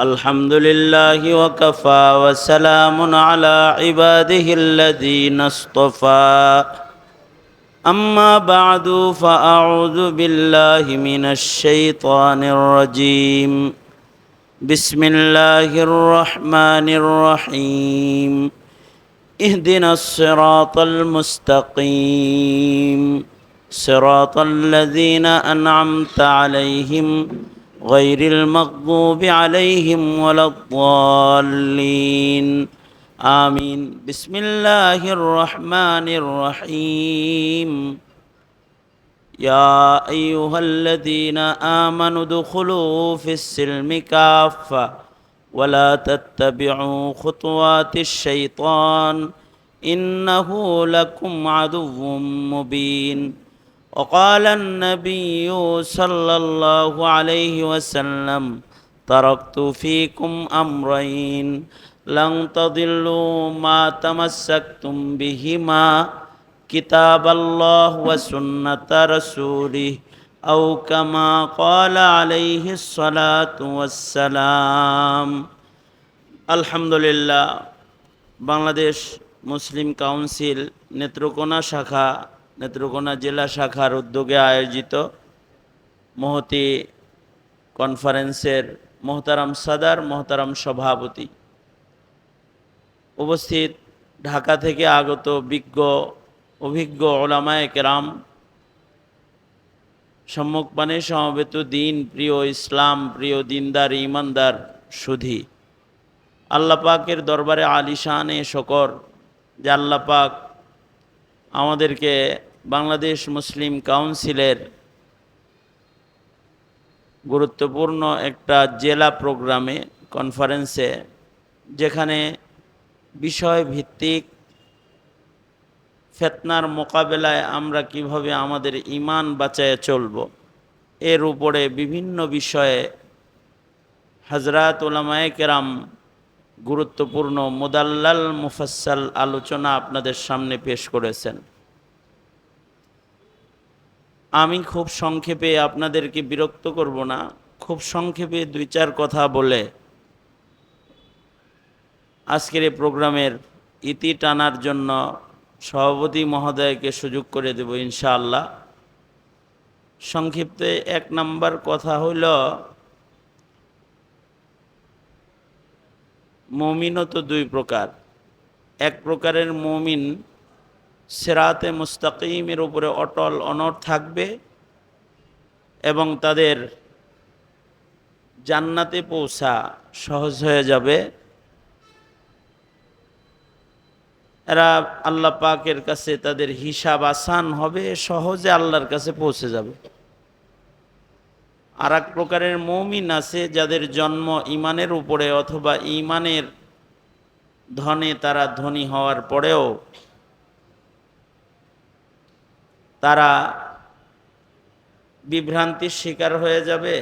الحمد لله وكفى وسلام على عباده الذين اصطفى أما بعد فأعوذ بالله من الشيطان الرجيم بسم الله الرحمن الرحيم اهدنا الصراط المستقيم صراط الذين أنعمت عليهم غير المغضوب عليهم ولا الضالين آمين بسم الله الرحمن الرحيم يا أيها الذين آمنوا ادخلوا في السلم كافة ولا تتبعوا خطوات الشيطان إنه لكم عدو مبين وقال النبي صلى الله عليه وسلم تركت فيكم أمرين لن تضلوا ما تمسكتم بهما كتاب الله وسنة رسوله أو كما قال عليه الصلاة والسلام الحمد لله Bangladesh Muslim council Netrokona শাখা নেত্রকোনা জেলা শাখার উদ্যোগে আয়োজিত মহতি কনফারেন্সের মোহতারাম সাদার মোহতারাম সভাপতি। উপস্থিত ঢাকা থেকে আগত বিজ্ঞ, অভিজ্ঞ ওলামায় কেরাম, সম্মুখপানে সমবেত দিন প্রিয় ইসলাম, প্রিয় দিনদার ইমানদার সুধি। আল্লাহ পাকের দরবারে আলিশানে শকর যে আল্লাপাক আমাদেরকে বাংলাদেশ মুসলিম কাউন্সিলের গুরুত্বপূর্ণ একটা জেলা প্রোগ্রামে, কনফারেন্সে, যেখানে বিষয় ভিত্তিক ফেতনার মোকাবেলায় আমরা কীভাবে আমাদের ইমান বাঁচায় চলব, এর উপরে বিভিন্ন বিষয়ে হজরত ওলামায় কেরাম গুরুত্বপূর্ণ মোদাল্লাল মুফাসাল আলোচনা আপনাদের সামনে পেশ করেছেন। আমি খুব সংক্ষেপে আপনাদেরকে বিরক্ত করব না। খুব সংক্ষেপে দুই চার কথা বলে আজকের এই প্রোগ্রামের ইতি টানার জন্য সভাপতি মহোদয়কে সুযোগ করে দেব ইনশাআল্লাহ। সংক্ষিপ্তে এক নাম্বার কথা হইল, মমিনও তো দুই প্রকার। এক প্রকারের মমিন সেরাতে মুস্তাকিমের উপরে অটল অনর থাকবে এবং তাদের জান্নাতে পৌঁছা সহজ হয়ে যাবে। এরা আল্লাহ পাকের কাছে তাদের হিসাব আসান হবে, সহজে আল্লাহর কাছে পৌঁছে যাবে। আর এক প্রকারের মৌমিন আছে যাদের জন্ম ইমানের উপরে অথবা ইমানের ধনে তারা ধনী হওয়ার পরেও তারা বিভ্রান্তির শিকার হয়ে যাবে,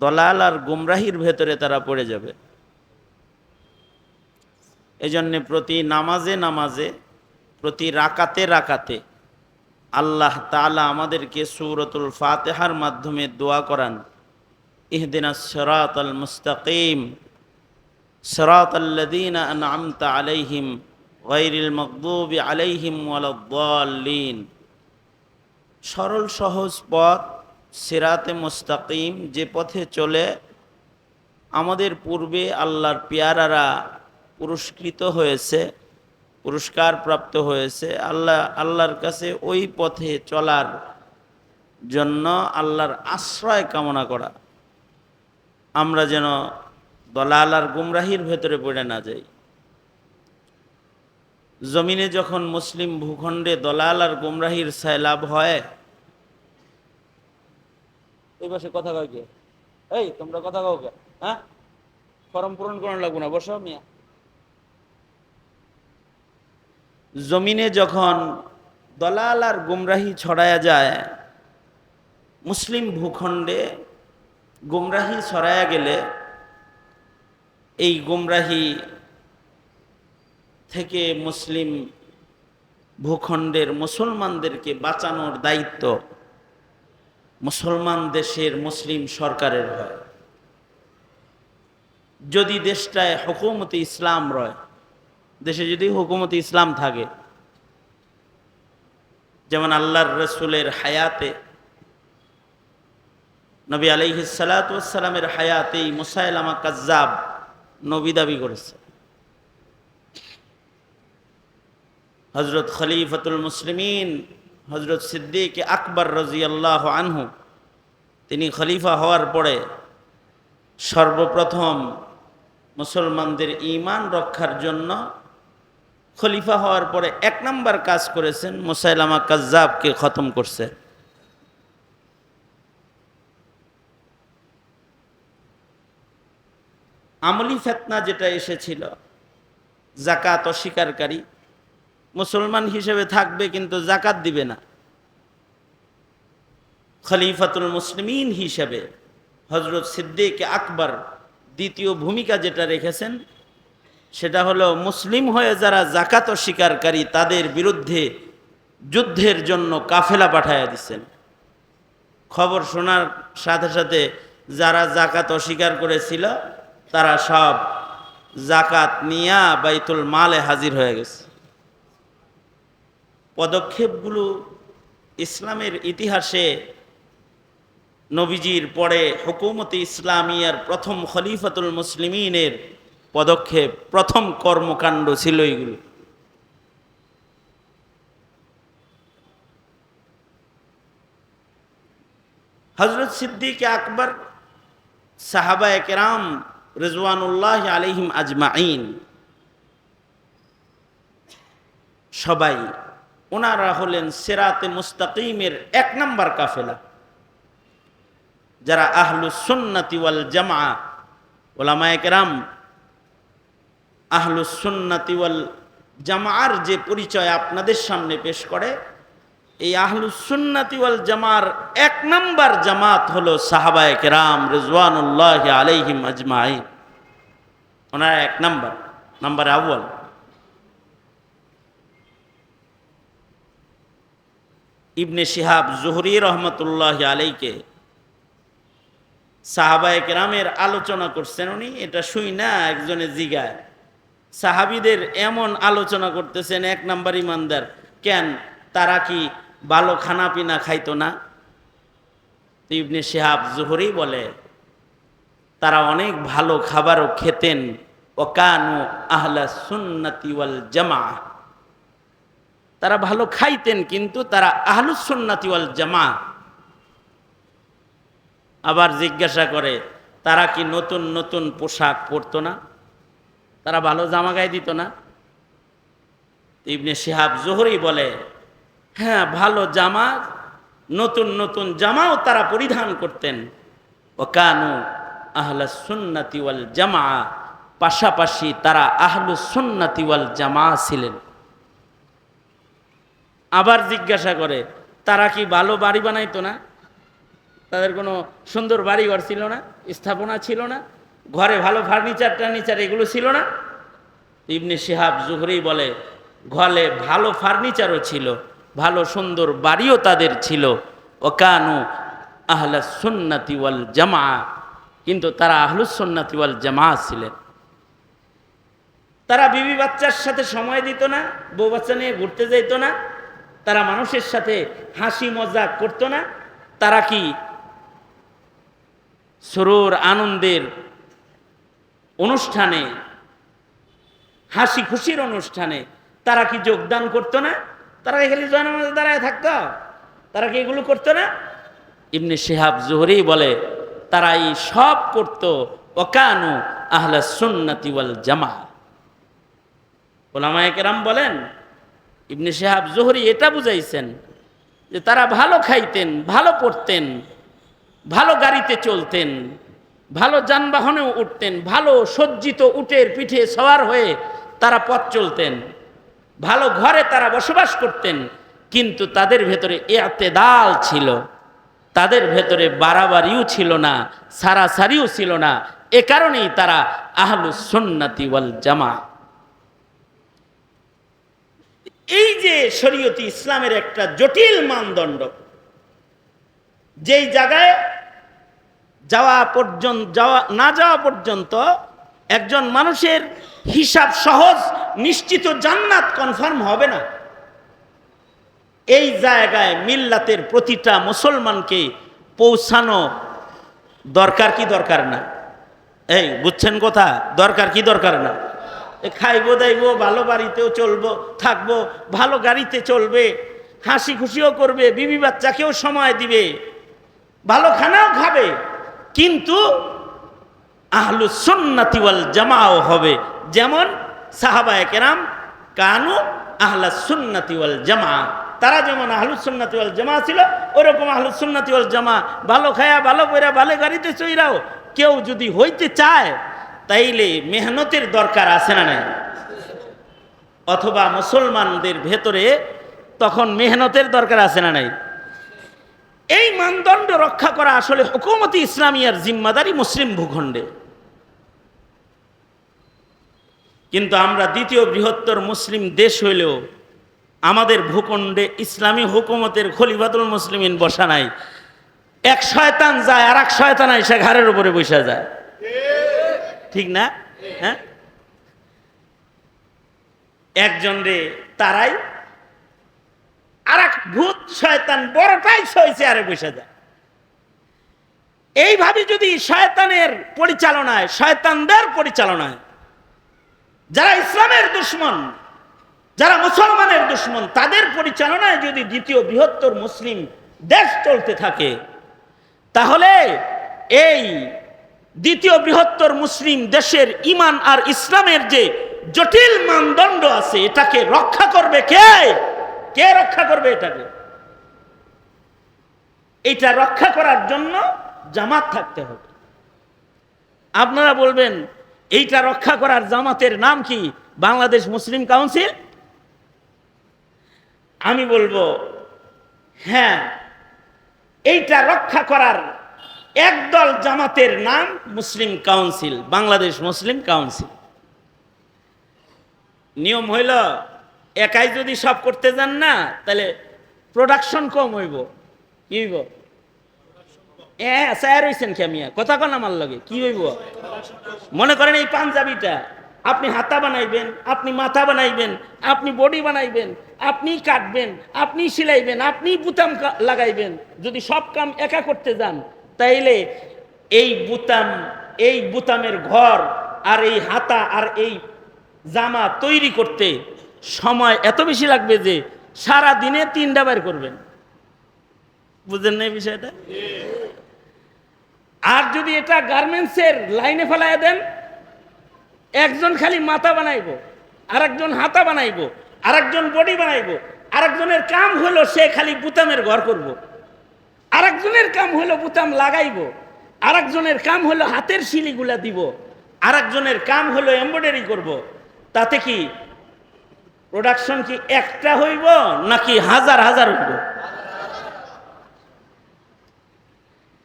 দলাল আর গুমরাহির ভেতরে তারা পড়ে যাবে। এজন্যে প্রতি নামাজে নামাজে, প্রতি রাকাতে রাকাতে আল্লাহ তালা আমাদেরকে সুরতুল ফাতেহার মাধ্যমে দোয়া করান, ইহদিনা সরাত আল মুস্তাকিম সরাত আল্লাদিন আলাইহিম গৈরিল মকদুব আলাইহিম ওয়ালাদ্দাল্লিন সরল, সহজ পথ, সিরাতে মুস্তাকিম, যে পথে চলে আমাদের পূর্বে আল্লাহর পেয়ারারা পুরস্কৃত হয়েছে, পুরস্কার প্রাপ্ত হয়েছে, আল্লাহ, আল্লাহর কাছে ওই পথে চলার জন্য আল্লাহর আশ্রয় কামনা করা। আমরা যেন দলাল আর গুমরাহির ভেতরে পড়ে না যাই। জমিনে যখন মুসলিম ভূখণ্ডে দলাল আর গুমরাহির সায়লাভ হয় এই বসে কথা কয় কে? এই, তোমরা কথা কাও কে? হ্যাঁ? ফর্ম পূরণ করানো লাগবো না, বসো মিয়া। জমিনে যখন দলাল আর গুমরাহি ছড়ায়া যায়, মুসলিম ভূখণ্ডে গুমরাহি ছড়ায়া গেলে, এই গুমরাহি থেকে মুসলিম ভূখণ্ডের মুসলমানদেরকে বাঁচানোর দায়িত্ব মুসলমান দেশের মুসলিম সরকারের হয়। যদি দেশটায় হুকুমতে ইসলাম রয়, দেশে যদি হুকুমতে ইসলাম থাকে, যেমন আল্লাহর রসুলের হায়াতে, নবী আলাইহি সালাতামের হায়াতেই মুসাইলামা কাজ্জাব নবী দাবি করেছে। হজরত খলিফতুল মুসলিমিন হজরত সিদ্দিক আকবর রাজিয়াল্লাহ আনহু, তিনি খলিফা হওয়ার পরে সর্বপ্রথম মুসলমানদের ইমান রক্ষার জন্য খলিফা হওয়ার পরে এক নম্বর কাজ করেছেন, মুসাইলামা কাজ্জাবকে খতম করছে। আমলি ফেতনা যেটা এসেছিল জাকাত অস্বীকারী মুসলমান হিসেবে থাকবে কিন্তু জাকাত দিবে না। খলিফাতুল মুসলিমিন হিসেবে হজরত সিদ্দিক আকবর দ্বিতীয় ভূমিকা যেটা রেখেছেন, সেটা হলো মুসলিম হয়ে যারা জাকাত অস্বীকারী তাদের বিরুদ্ধে যুদ্ধের জন্য কাফেলা পাঠাইয়া দিচ্ছেন। খবর শোনার সাথে সাথে যারা জাকাত অস্বীকার করেছিল, তারা সব জাকাত নিয়া বাইতুল মালে হাজির হয়ে গেছে। পদক্ষেপগুলো ইসলামের ইতিহাসে নবীজির পরে হুকুমতে ইসলামিয়ার প্রথম খলিফাতুল মুসলিমিনের পদক্ষেপ, প্রথম কর্মকাণ্ড ছিল এগুলো। হজরত সিদ্দিক আকবর সাহাবা কেরাম রেজওয়ানুল্লাহ আলিহিম আজমাইন সবাই ওনারা হলেন সেরাতে মুস্তাকিমের এক নম্বর কাফেলা। যারা আহলু সুন্নতি ওয়াল জামা ওলামায় কেরাম, আহলু সুন্নতি ওয়াল জামার যে পরিচয় আপনাদের সামনে পেশ করে, এই আহলু সুন্নতি ওয়াল জামার এক নম্বর জামাত হলো সাহাবায়ে কেরাম রিজওয়ানুল্লাহ আলাইহিম আজমাইন। ওনারা এক নম্বর, নাম্বার আউয়াল। ইবনে শিহাব জুহরি রহমতুল্লাহ আলাইকে সাহাবায়ে কেরামের আলোচনা করছেন উনি, এটা শুই না, একজনে জিগায়। সাহাবিদের এমন আলোচনা করতেছেন, এক নাম্বার ইমানদার, কেন, তারা কি ভালো খানা পিনা খাইতো না? ইবনে শেহাব জুহরি বলে, তারা অনেক ভালো খাবারও খেতেন, ওকানু আহলা সুন্নতি ওয়াল জামা তারা ভালো খাইতেন, কিন্তু তারা আহলুস সুন্নতি ওয়াল জামা। আবার জিজ্ঞাসা করে, তারা কি নতুন নতুন পোশাক পরতো না? তারা ভালো জামা গায়ে দিত না? ইবনে শিহাব জোহরি বলে হ্যাঁ ভালো জামা, নতুন নতুন জামাও তারা পরিধান করতেন। ও কানু আহলা সুন্নাতি ওয়াল জামা। পাশাপাশি তারা আহলু সুন্নাতি ওয়াল জামা ছিলেন। আবার জিজ্ঞাসা করে, তারা কি ভালো বাড়ি বানাইতো না? তাদের কোনো সুন্দর বাড়িঘর ছিল না, স্থাপনা ছিল না, ঘরে ভালো ফার্নিচার টার্নিচার এগুলো ছিল না? ইবনে শিহাব জুহরি বলে, ঘরে ভালো ফার্নিচারও ছিল, ভালো সুন্দর বাড়িও তাদের ছিল। ওকানু আহলা সুন্নাতি ওয়াল জামা, কিন্তু তারা আহলুস সুন্নাতি ওয়াল জামা ছিলেন। তারা বিবি বাচ্চার সাথে সময় দিত না, বউ বাচ্চা নিয়ে ঘুরতে যাইতো না তারা মানুষের সাথে হাসি মজাক করতো না। তারা কি সরোর আনন্দের অনুষ্ঠানে হাসি খুশির অনুষ্ঠানে তারা কি যোগদান করতো না? তারা খালি জনমাজে দাঁড়ায় থাকতো। তারা কি এগুলো করতো না? ইবনে শেহাব জোহরি বলে তারা এই সব করত, ওকানু আহলা সুন্নতি ওয়াল জামা ওলামায়ে কেরাম বলেন ইবনে শেহাব জোহরি এটা বুঝাইছেন যে তারা ভালো খাইতেন, ভালো পড়তেন, ভালো গাড়িতে চলতেন, ভালো যানবাহনেও উঠতেন, ভালো সজ্জিত উটের পিঠে সওয়ার হয়ে তারা পথ চলতেন, ভালো ঘরে তারা বসবাস করতেন, কিন্তু তাদের ভেতরে এতেদাল ছিল। তাদের ভেতরে বাড়াবাড়িও ছিল না, সারাসারিও ছিল না। এ কারণেই তারা আহলু সুন্নাতি ওয়াল জামা এই যে শরীয়তি ইসলামের একটা জটিল মানদণ্ড, যেই জায়গায় যাওয়া পর্যন্ত, যাওয়া, না যাওয়া পর্যন্ত একজন মানুষের হিসাব সহজ, নিশ্চিত জান্নাত কনফার্ম হবে না। এই জায়গায় মিল্লাতের প্রতিটা মুসলমানকে পৌঁছানো দরকার কি দরকার না? এই, বুঝছেন কথা? দরকার কি দরকার না? খাইবো, দাইবো, ভালো বাড়িতেও চলবো, থাকব, ভালো গাড়িতে চলবে, হাসি খুশিও করবে, বিবি বাচ্চাকেও সময় দিবে, ভালো খানাও খাবে, কিন্তু আহলু সুন্নাতি ওয়াল জামাও হবে। যেমন সাহাবায়ে কেরাম, কানু আহলা সুন্নাতি ওয়াল জামা। তারা যেমন আহলু সুন্নাতি ওয়াল জামা ছিল, ওরকম আহলু সুন্নাতি ওয়াল জামা। ভালো খায়া, ভালো কইরা, ভালো গাড়িতে চইরাও। কেউ যদি হইতে চায় তাইলে মেহনতের দরকার আছে না নাই? অথবা মুসলমানদের ভেতরে তখন মেহনতের দরকার আছে না নাই? এই মানদণ্ড রক্ষা করা আসলে হুকুমতি ইসলামিয়ার জিম্মাদারি মুসলিম ভূখণ্ডে। কিন্তু আমরা দ্বিতীয় বৃহত্তর মুসলিম দেশ হইলেও আমাদের ভূখণ্ডে ইসলামী হুকুমতের খলিফাতুল মুসলিমিন বসা নাই। এক শয়তান যায় আর এক শয়তান এসে ঘাড়ের উপরে বসে যায়। ঠিক না? হ্যাঁ? একজন রে, তারাই আর এক ভূত শয়তান বড়টাই সইছে আরে বসে যায়। এইভাবে যদি শয়তানের পরিচালনায়, শয়তানদের পরিচালনায়, যারা ইসলামের দুশ্মন, যারা মুসলমানের দুশ্মন, তাদের পরিচালনায় যদি দ্বিতীয় বৃহত্তর মুসলিম দেশ চলতে থাকে, তাহলে এই দ্বিতীয় বৃহত্তর মুসলিম দেশের ইমান আর ইসলামের যে জটিল মানদণ্ড আছে, এটাকে রক্ষা করবে কে? কে রক্ষা করবে এটাকে? এটা রক্ষা করার জন্য জামাত থাকতে হবে। আপনারা বলবেন, এইটা রক্ষা করার জামাতের নাম কি? Bangladesh Muslim Council? আমি বলব হ্যাঁ এইটা রক্ষা করার একদল জামাতের নাম Muslim Council, Bangladesh Muslim Council. নিয়ম হইল, একাই যদি সব করতে যান না, তাহলে প্রোডাকশন কম হইব। কি হইব? হ্যাঁ স্যার হইছেন খেমিয়া কথা কন আমার লগে, কি হইব? মনে করেন এই পাঞ্জাবিটা, আপনি হাতা বানাইবেন, আপনি মাথা বানাইবেন, আপনি বডি বানাইবেন, আপনি কাটবেন, আপনি সিলাইবেন, আপনি বুতাম লাগাইবেন। যদি সব কাম একা করতে যান তাইলে এই বুতাম, এই বুতামের ঘর আর এই হাতা আর এই জামা তৈরি করতে সময় এত বেশি লাগবে যে সারা দিনে তিনটা বার করবেন বুঝলেন না এই বিষয়টা আর যদি এটা গার্মেন্টসের লাইনে ফেলায় দেন, একজন খালি মাথা বানাইবো, আরেকজন হাতা বানাইবো, আরেকজন বডি বানাইবো, আরেকজনের কাম হলো সে খালি বুতামের ঘর করব। আরেকজনের কাম হলো বুতাম লাগাইবো, আরেকজনের কাম হলো হাতের শিলিগুলা দিব, আরেকজনের কাম হলো এমব্রয়ডারি করব। তাতে কি প্রোডাকশন কি একটা হইব নাকি হাজার হাজার হইব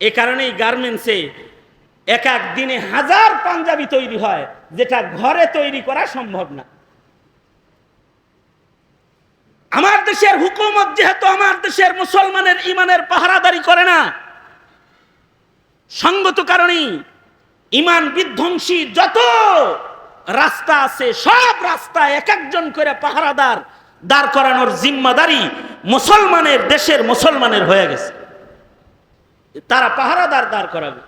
এ কারণেই গার্মেন্টসে এক এক দিনে হাজার পাঞ্জাবি তৈরি হয়, যেটা ঘরে তৈরি করা সম্ভব না আমার দেশের হুকুমত যেহেতু আমার দেশের মুসলমানের ইমানের পাহারাদারি করে না, সঙ্গত কারণেই ইমান বিধ্বংসী যত রাস্তা আছে, সব রাস্তা এক একজন করে পাহারাদার দাঁড় করানোর জিম্মাদারি মুসলমানের দেশের মুসলমানের হয়ে গেছে। তারা পাহারাদার দাঁড় করাবে।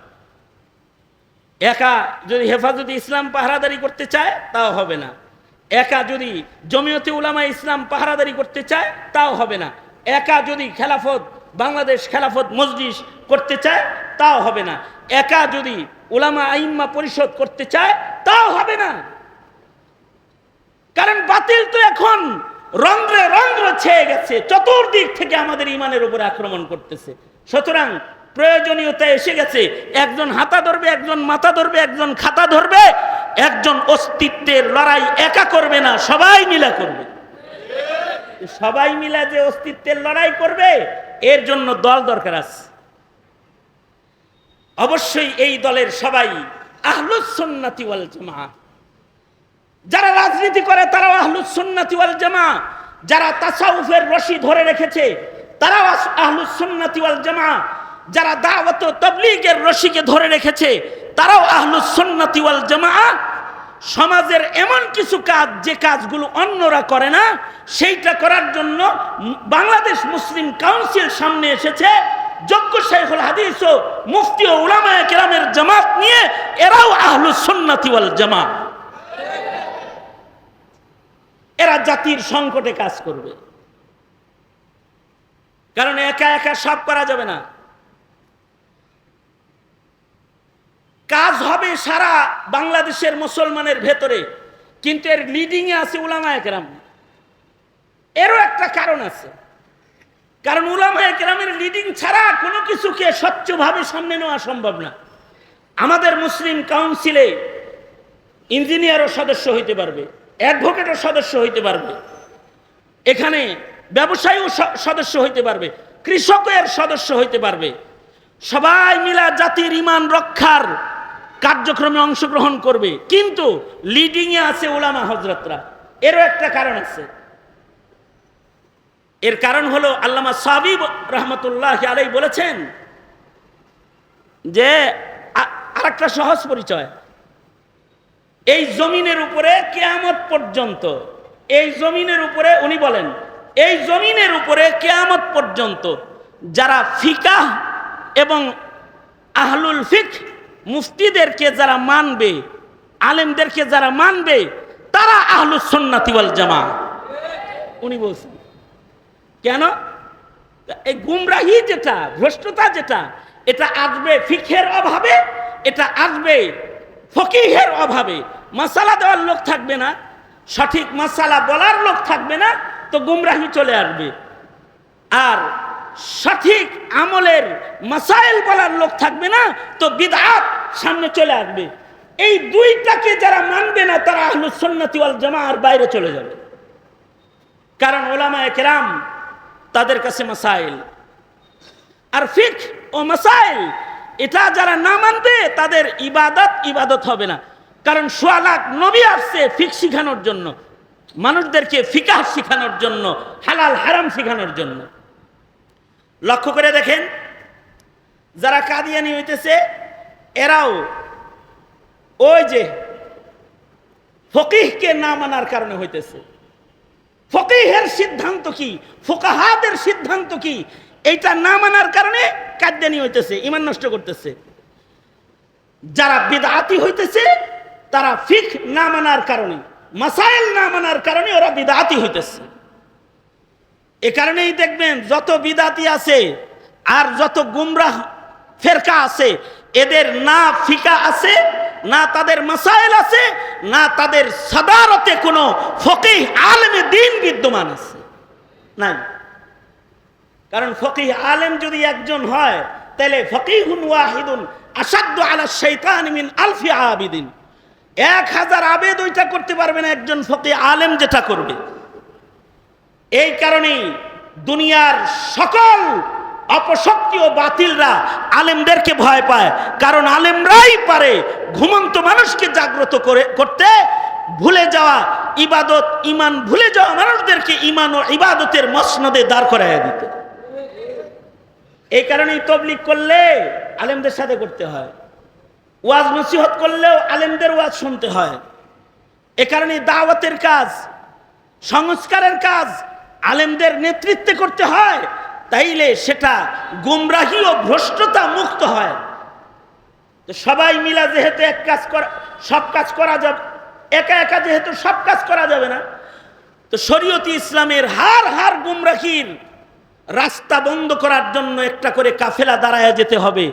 একা যদি হেফাজতে ইসলাম পাহারাদারি করতে চায়, তাও হবে না। একা যদি জমিয়তে উলামা ইসলাম পাহারাদারি করতে চায়, তাও হবে না। একা যদি খেলাফত, বাংলাদেশ খেলাফত মজলিস করতে চায়, তাও হবে না। একা যদি উলামা আইম্মা পরিষদ করতে চায়, তাও হবে না। কারণ বাতিল তো এখন। রন্ধ্রে রন্ধ্র ছেয়ে গেছে। চতুর্দিক থেকে আমাদের ইমানের উপরে আক্রমণ করতেছে। সুতরাং প্রয়োজনীয়তা এসে গেছে। একজন হাতা ধরবে, একজন মাথা ধরবে, একজন খাতা ধরবে। একজন অস্তিত্বের লড়াই একা করবে না, সবাই মিলা করবে। সবাই মিলা যে অস্তিত্বের লড়াই করবে, এর জন্য দল দরকার আছে। অবশ্যই এই দলের সবাই আহলুসন্নাতি ওয়াল জামা যারা রাজনীতি করে, তারাও আহলুস সুন্নাতি ওয়াল জামা যারা তাসাউফের রশি ধরে রেখেছে, তারাও আস- আহলুস সুন্নাতি ওয়াল জামা যারা দাওয়াত তাবলীগের রশিকে ধরে রেখেছে তারাও আহলুস সুন্নাতি ওয়াল জামা সমাজের এমন কিছু কাজ যে কাজগুলো অন্যরা করে না, সেইটা করার জন্য বাংলাদেশ মুসলিম কাউন্সিল সামনে এসেছে। যোগ্য শেখুল হাদিস ও মুফতি ও উলামায়ে কেরামের জামাত নিয়ে এরাও আহলুস সুন্নাতি ওয়াল জামাত এরা জাতির সংকটে কাজ করবে। কারণ একা একা সব করা যাবে না। কাজ হবে সারা বাংলাদেশের মুসলমানের ভেতরে। কিন্তু এর লিডিংয়ে আছে উলামা একরাম। এরও একটা কারণ আছে। কারণ উলামা একরামের লিডিং ছাড়া কোনো কিছুকে স্বচ্ছভাবে সামনে নেওয়া সম্ভব না। আমাদের মুসলিম কাউন্সিলে ইঞ্জিনিয়ারও সদস্য হইতে পারবে অ্যাডভোকেটও সদস্য হইতে পারবে। এখানে ব্যবসায়ীও সদস্য হইতে পারবে কৃষকের সদস্য হইতে পারবে। সবাই মিলা জাতির ইমান রক্ষার কার্যক্রমে অংশগ্রহণ করবে। কিন্তু লিডিংয়ে আছে ওলামা হজরতরা এরও একটা কারণ আছে। এর কারণ হলো আল্লামা সাবিব রহমতুল্লাহ আলাই বলেছেন যে আরেকটা সহজ পরিচয়। এই জমিনের উপরে কেয়ামত পর্যন্ত, এই জমিনের উপরে উনি বলেন, এই জমিনের উপরে কেয়ামত পর্যন্ত যারা ফিকাহ এবং আহলুল ফিক মুফতিদেরকে যারা মানবে, আলেমদেরকে যারা মানবে, তারা আহলুস সুন্নাতি ওয়াল জামা উনি বলছেন, কেন? এই গুমরাহি যেটা, ভ্রষ্টতা যেটা, এটা আসবে ফিখের অভাবে, এটা আসবে ফকিহের অভাবে। মাসালা দেওয়ার লোক থাকবে না, সঠিক মাসালা বলার লোক থাকবে না, তো গুমরাহি চলে আসবে। আর সঠিক আমলের মাসাইল বলার লোক থাকবে না, তো বিদআত সামনে চলে আসবে। এই দুইটাকে যারা মানবে না, তারা আহলুস সুন্নাতি ওয়াল জামাআর বাইরে চলে যাবে। কারণ ওলামায়ে কেরাম তাদের কাছে মাসাইল। আর ফিক ও মাসাইল, এটা যারা না মানবে, তাদের ইবাদত ইবাদত হবে না। কারণ সোয়া লাখ নবী আসছে ফিক শিখানোর জন্য, মানুষদেরকে ফিকাহ শিখানোর জন্য, হালাল হারাম শিখানোর জন্য। লক্ষ্য করে দেখেন, যারা কাদিয়ানি হইতেছে এরাও ওই যে ফকিহকে না মানার কারণে হইতেছে। ফকিহের সিদ্ধান্ত কি? ফোকাহাদের সিদ্ধান্ত কি? এইটা না মানার কারণে কাদ্যানি হইতেছে ইমান নষ্ট করতেছে। যারা বিদাতি হইতেছে, তারা ফিক না মানার কারণে, মাসাইল না মানার কারণে ওরা বিদাতি হইতেছে। এ কারণেই দেখবেন, যত বিদাতি আছে আর যত গুমরাহ ফেরকা আছে এদের না ফিকা আছে, না তাদের মাসাইল আছে, না তাদের সাদারতে কোনো ফকিহ আলেমে দিন বিদ্যমান আছে। নাই। কারণ ফকিহ আলেম যদি একজন হয়, তাহলে ফকিহুন ওয়াহিদুন আসাদ্দু আলা শৈতান মিন আলফি আবিদিন। এক হাজার আবেদ ওইটা করতে পারবে না একজন ফকিহ আলেম যেটা করবে। এই কারণেই দুনিয়ার সকল অপশক্তি ও বাতিলরা আলেমদেরকে ভয় পায়। কারণ আলেমরাই পারে ঘুমন্ত মানুষকে জাগ্রত করে, করতে। ভুলে যাওয়া ইবাদত ইমান ভুলে যাওয়া মানুষদেরকে ইমান ও ইবাদতের মসনদে দাঁড় করাইয়া দিতে। এই কারণেই তবলিক করলে আলেমদের সাথে করতে হয়। ওয়াজ নসিহত করলেও আলেমদের ওয়াজ শুনতে হয়। এ কারণে দাওয়াতের কাজ, সংস্কারের কাজ আলেমদের নেতৃত্বে করতে হয়। তাইলে সেটা গুমরাহি ও ভ্রষ্টতা মুক্ত হয়। তো সবাই মিলা যেহেতু এক কাজ করা, সব কাজ করা যাবে, একা একা যেহেতু সব কাজ করা যাবে না, তো শরীয়তি ইসলামের হার হার গুমরাহির রাস্তা বন্ধ করার জন্য একটা করে কাফেলা দাঁড়ায় যেতে হবে।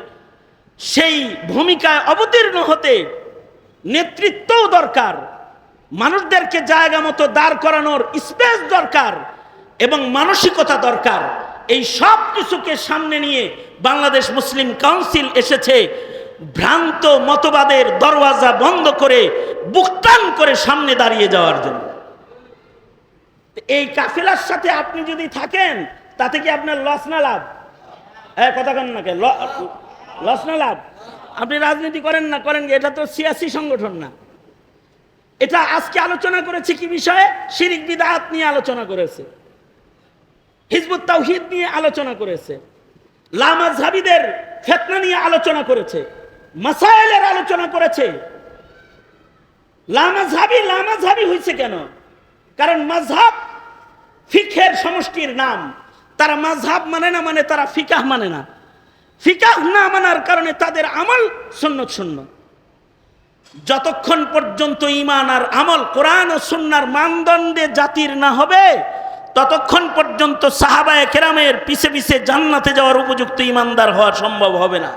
সেই ভূমিকায় অবতীর্ণ হতে নেতৃত্বও দরকার, মানুষদেরকে জায়গা মতো দাঁড় করানোর স্পেস দরকার এবং মানসিকতা দরকার। এই সব কিছুকে সামনে নিয়ে বাংলাদেশ মুসলিম কাউন্সিল এসেছে, ভ্রান্ত মতবাদের দরওয়াজা বন্ধ করে, বুকটান করে সামনে দাঁড়িয়ে যাওয়ার জন্য। এই কাফেলার সাথে আপনি যদি থাকেন, তাতে কি আপনার লস না লাভ? হ্যাঁ কথা কেন না কে লস না লাভ? আপনি রাজনীতি করেন না, করেন এটা তো সিয়াসি সংগঠন না। এটা আজকে আলোচনা করেছে কি বিষয়ে? শিরিক বিদাত নিয়ে আলোচনা করেছে। হিজবুত তাওহিদ নিয়ে আলোচনা করেছে। লামাজহাবিদের ফেতনা নিয়ে আলোচনা করেছে। মাসাইলের আলোচনা করেছে। লামাঝাবি লামাঝাবি হয়েছে কেন? কারণ মাঝহাব ফিখের সমষ্টির নাম। তারা মাঝহাব মানে না মানে তারা ফিকাহ মানে না। ফিকাহ না মানার কারণে তাদের আমল সুন্নত শূন্য। যতক্ষণ পর্যন্ত ইমান আর আমল কোরআন ও সুন্নার মানদণ্ডে জাতির না হবে ততক্ষণ পর্যন্ত সাহাবায় কেরামের পিছে পিছে জান্নাতে যাওয়ার উপযুক্ত ইমানদার হওয়া সম্ভব হবে না।